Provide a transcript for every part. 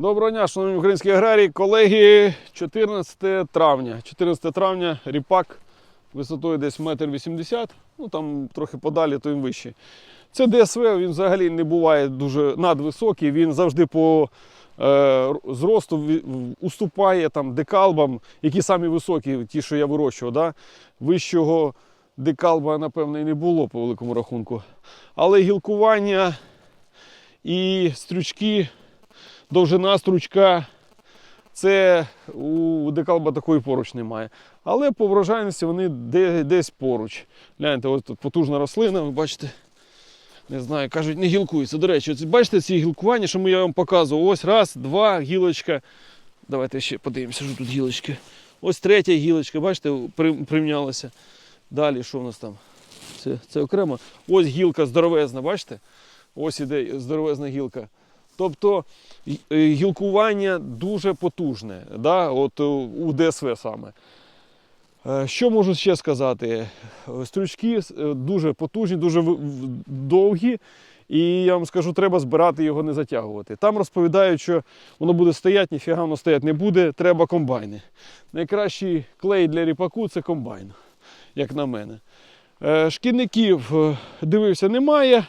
Доброго дня, шановні українські аграрії, колеги. 14 травня. 14 травня ріпак висотою десь 1,80 м, ну там трохи подалі, то він вищий. Це ДСВ, він взагалі не буває дуже надвисокий, він завжди по е, зросту уступає там, декалбам, які самі високі, ті, що я вирощував. Да? Вищого декалба, напевно, і не було по великому рахунку. Але гілкування і стрючки довжина стручка. Це у декалба такої поруч немає. Але по врожайності вони десь поруч. Гляньте, ось тут потужна рослина, ви бачите. Не знаю, кажуть, не гілкується. До речі, оці, бачите ці гілкування, що я вам показував. Ось раз, два, гілочка. Давайте ще подивимося, що тут гілочки. Ось третя гілочка, бачите, при- примнялася. Далі, що в нас там? Це, це окремо. Ось гілка здоровезна, бачите? Ось іде здоровезна гілка. Тобто е, гілкування дуже потужне, да? От е, у ДСВ саме. Е, Що можу ще сказати? Стрючки дуже потужні, дуже довгі. І я вам скажу, треба збирати його, не затягувати. Там розповідають, що воно буде стояти, ніфіга воно стояти не буде, треба комбайни. Найкращий клей для ріпаку це комбайн, як на мене. Шкідників дивився, немає.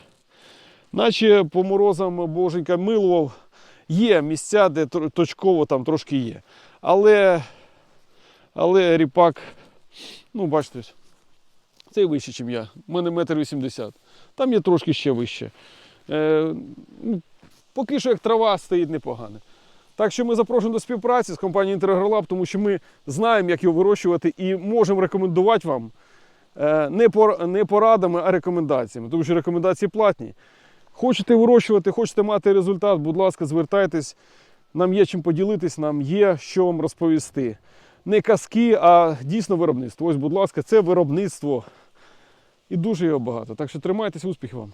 Наче по морозам боженька милував. Є місця, де точково там трошки є. Але, але ріпак, ну бачите, цей вищий, ніж я. У мене метр вісімдесят. Там є трошки ще вище. Е, ну, поки що як трава стоїть непогано. Так що ми запрошуємо до співпраці з компанією Інтергролаб, тому що ми знаємо, як його вирощувати і можемо рекомендувати вам е, не порадами, а рекомендаціями, тому що рекомендації платні. Хочете вирощувати, хочете мати результат, будь ласка, звертайтесь. Нам є чим поділитись, нам є що вам розповісти. Не казки, а дійсно виробництво. Ось, будь ласка, це виробництво. І дуже його багато. Так що тримайтеся, успіхів вам.